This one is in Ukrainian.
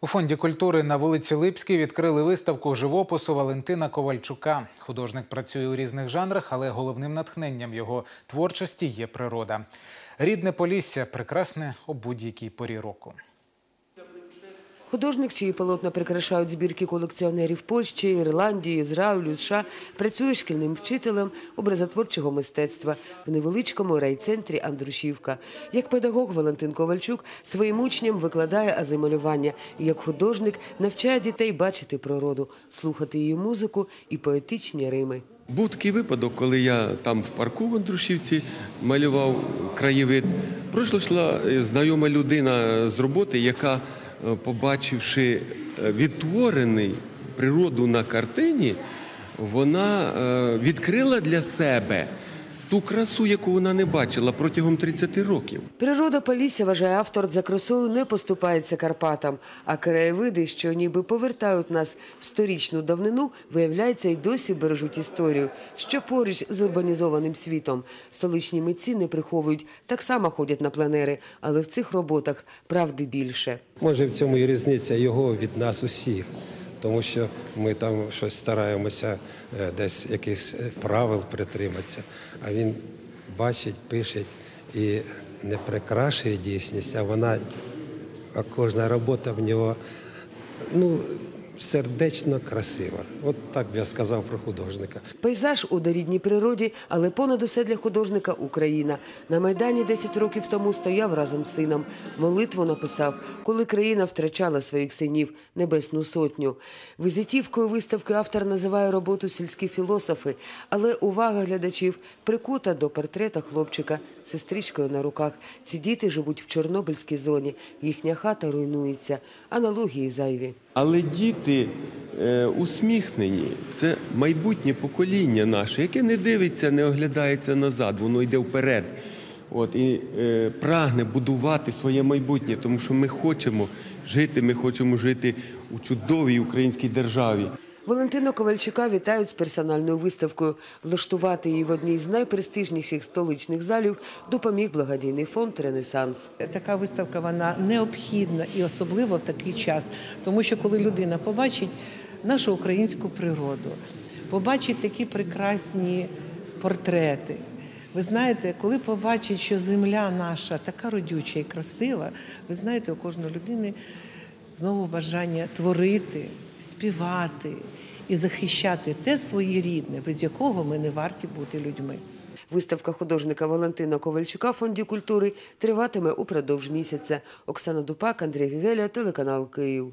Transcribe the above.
У фонді культури на вулиці Липській відкрили виставку живопису Валентина Ковальчука. Художник працює у різних жанрах, але головним натхненням його творчості є природа. Рідне Полісся прекрасне у будь-якій порі року. Художник, чиї полотна прикрашають збірки колекціонерів Польщі, Ірландії, Ізраїлю, США, працює шкільним вчителем образотворчого мистецтва в невеличкому райцентрі Андрушівка. Як педагог Валентин Ковальчук своїм учням викладає азималювання і як художник навчає дітей бачити природу, слухати її музику і поетичні рими. Був такий випадок, коли я там в парку в Андрушівці малював краєвид. Пройшла знайома людина з роботи, яка, побачивши е, відтворений природу на картині, вона е, відкрила для себе ту красу, яку вона не бачила протягом 30 років. Природа Полісся, вважає автор, за красою не поступається Карпатам, а краєвиди, що ніби повертають нас в сторічну давнину, виявляється, й досі бережуть історію, що поруч з урбанізованим світом. Столичні митці не приховують, так само ходять на пленери, але в цих роботах правди більше. Може, в цьому і різниця його від нас усіх, тому що ми там щось стараємося е, десь якихось е, правил притриматися. А він бачить, пише і не прикрашує дійсність, а вона, а кожна робота в нього ну, сердечно красива. От так би я сказав про художника. Пейзаж у дорідній природі, але понад усе для художника Україна. На Майдані 10 років тому стояв разом з сином. Молитву написав, коли країна втрачала своїх синів, Небесну Сотню. Візитівкою виставки автор називає роботу сільські філософи, але увага глядачів прикута до портрета хлопчика з сестричкою на руках. Ці діти живуть в Чорнобильській зоні. Їхня хата руйнується. Аналогії зайві. Але діти е, усміхнені. Це майбутнє покоління наше, яке не дивиться, не оглядається назад, воно йде вперед. От, і е, прагне будувати своє майбутнє, тому що ми хочемо жити, ми хочемо жити у чудовій українській державі. Валентина Ковальчука вітають з персональною виставкою. Влаштувати її в одній з найпрестижніших столичних залів допоміг благодійний фонд Ренесанс. Така виставка вона необхідна і особливо в такий час, тому що коли людина побачить нашу українську природу, побачить такі прекрасні портрети. Ви знаєте, коли побачить, що земля наша така родюча і красива, ви знаєте, у кожної людини знову бажання творити, співати і захищати те своє рідне, без якого ми не варті бути людьми. Виставка художника Валентина Ковальчука фонді культури триватиме упродовж місяця. Оксана Дупак, Андрій Гегеля, телеканал Київ.